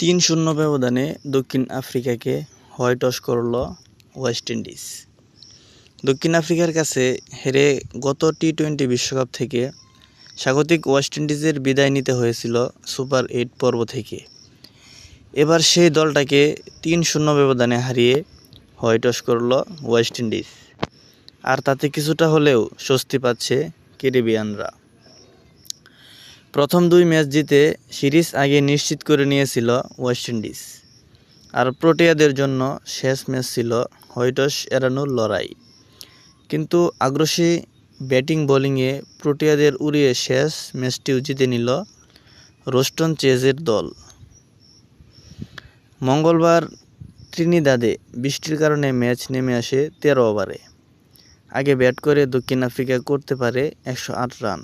তিন শূন্য ব্যবধানে দক্ষিণ আফ্রিকাকে হোয়াইটওয়াশ করল ওয়েস্ট ইন্ডিজ। দক্ষিণ আফ্রিকার কাছে হেরে গত টি টোয়েন্টি বিশ্বকাপ থেকে স্বাগতিক ওয়েস্ট ইন্ডিজের বিদায় নিতে হয়েছিল সুপার এইট পর্ব থেকে। এবার সেই দলটাকে তিন শূন্য ব্যবধানে হারিয়ে হোয়াইটওয়াশ করল ওয়েস্ট ইন্ডিজ। আর তাতে কিছুটা হলেও স্বস্তি পাচ্ছে ক্যারিবিয়ানরা। প্রথম দুই ম্যাচ জিতে সিরিজ আগে নিশ্চিত করে নিয়েছিল ওয়েস্ট ইন্ডিজ। আর প্রোটিয়াদের জন্য শেষ ম্যাচ ছিল হোয়াইটস এড়ানোর লড়াই। কিন্তু আগ্রাসী ব্যাটিং, বোলিংয়ে প্রোটিয়াদের উড়িয়ে শেষ ম্যাচটিও জিতে নিল রোস্টন চেজের দল। মঙ্গলবার ত্রিনিদাদে বৃষ্টির কারণে ম্যাচ নেমে আসে তেরো ওভারে। আগে ব্যাট করে দক্ষিণ আফ্রিকা করতে পারে একশো আট রান।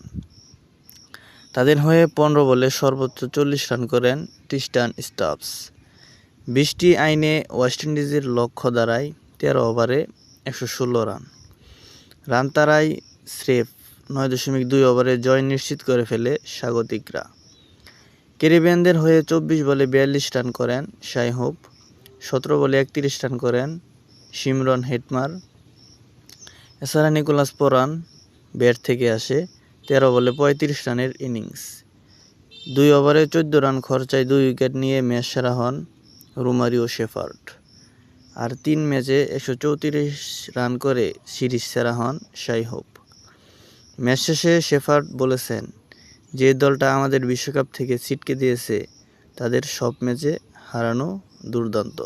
তাদের হয়ে পনেরো বলে সর্বোচ্চ চল্লিশ রান করেন ট্রিস্টান স্টাফস বৃষ্টি আইনে ওয়েস্ট ইন্ডিজের লক্ষ্য দাঁড়ায় তেরো ওভারে একশো ষোলো রান। রান তারাই স্রেফ নয় দশমিক দুই ওভারে জয় নিশ্চিত করে ফেলে স্বাগতিকরা। ক্যারিবিয়ানদের হয়ে চব্বিশ বলে বিয়াল্লিশ রান করেন শাই হোপ সতেরো বলে একত্রিশ রান করেন সিমরন হেটমার। এছাড়া নিকোলাস পোরান ব্যাট থেকে আসে তেরো বলে পঁয়ত্রিশ রানের ইনিংস। দুই ওভারে চোদ্দ রান খরচায় দুই উইকেট নিয়ে ম্যাচ সেরা হন রুমারিও শেফার্ড। আর তিন ম্যাচে একশো চৌত্রিশ রান করে সিরিজ সেরা হন শাই হোপ। ম্যাচ শেষে শেফার্ড বলেছেন, যে দলটা আমাদের বিশ্বকাপ থেকে ছিটকে দিয়েছে, তাদের সব ম্যাচে হারানো দুর্দান্ত।